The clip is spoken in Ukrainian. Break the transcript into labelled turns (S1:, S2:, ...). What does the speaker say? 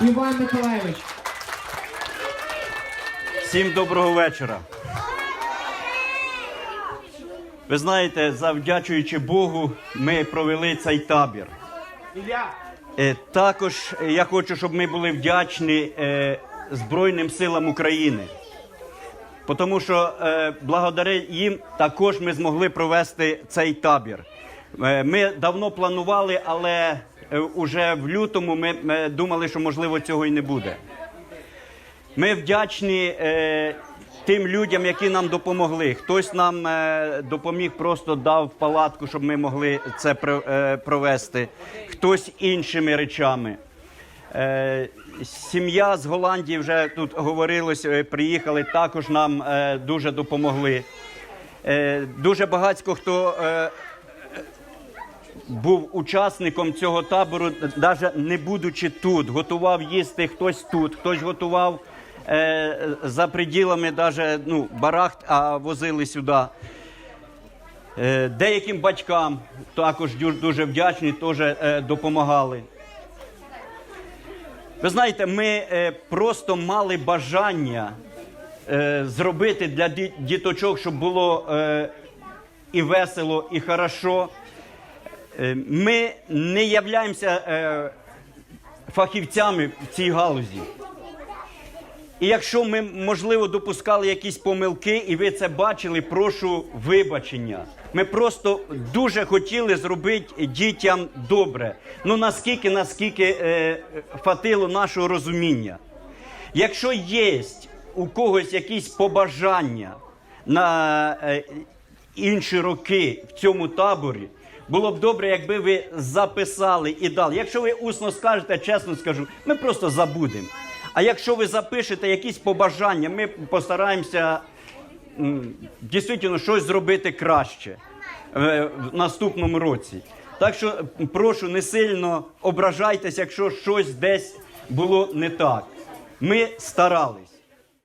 S1: Іван Миколаєвич.
S2: Всім доброго вечора. Ви знаєте, завдячуючи Богу, ми провели цей табір. Е, Також е, я хочу, щоб ми були вдячні е, Збройним силам України. Тому що е, благодаря їм також ми змогли провести цей табір. Е, Ми давно планували, але вже в лютому ми, ми думали, що можливо цього і не буде. Ми вдячні е, тим людям, які нам допомогли. Хтось нам е, допоміг, просто дав палатку, щоб ми могли це е, провести, хтось іншими речами. Е, сім'я з Голландії вже тут говорилось, е, приїхали, також нам е, дуже допомогли. Е, дуже багатько хто. Е, був учасником цього табору, навіть не будучи тут, готував їсти хтось тут, хтось готував е, за приділами ну, барахт, а возили сюди. Е, деяким батькам також дуже вдячні, теж е, допомагали. Ви знаєте, ми е, просто мали бажання е, зробити для ді- діточок, щоб було е, і весело, і хорошо. Е, Ми не являємося е, фахівцями в цій галузі. І якщо ми, можливо, допускали якісь помилки, і ви це бачили, прошу вибачення. Ми просто дуже хотіли зробити дітям добре. Ну наскільки, наскільки е, фатило нашого розуміння. Якщо є у когось якісь побажання на е, інші роки в цьому таборі, було б добре, якби ви записали і дали. Якщо ви усно скажете, чесно скажу, ми просто забудемо. А якщо ви запишете якісь побажання, ми постараємося дійсно щось зробити краще е, в наступному році. Так що прошу не сильно ображайтесь, якщо щось десь було не так. Ми старались.